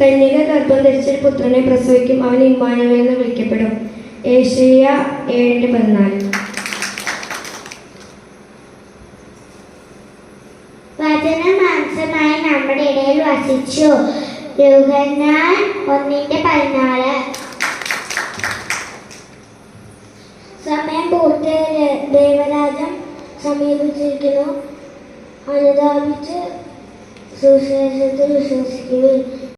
കന്യക ഗർഭം ധരിച്ചൊരു പുത്രനെ പ്രസവിക്കും. അവൻ ഇമ്മാനുവൽ എന്ന് വിളിക്കപ്പെടും. ഏഷ്യ ഏഴിന്റെ പതിനാല്. വചനം മാംസമായി നമ്മുടെ ഇടയിൽ വസിച്ചു. യോഹന്നാൻ ഒന്നിന്റെ പതിനാല്. സമയം പൂർത്തി. ദേവരാജം സമീപിച്ചിരിക്കുന്നു. അനുതാപിച്ച് സുശേഷത്തിൽ വിശ്വസിക്കുവിൻ.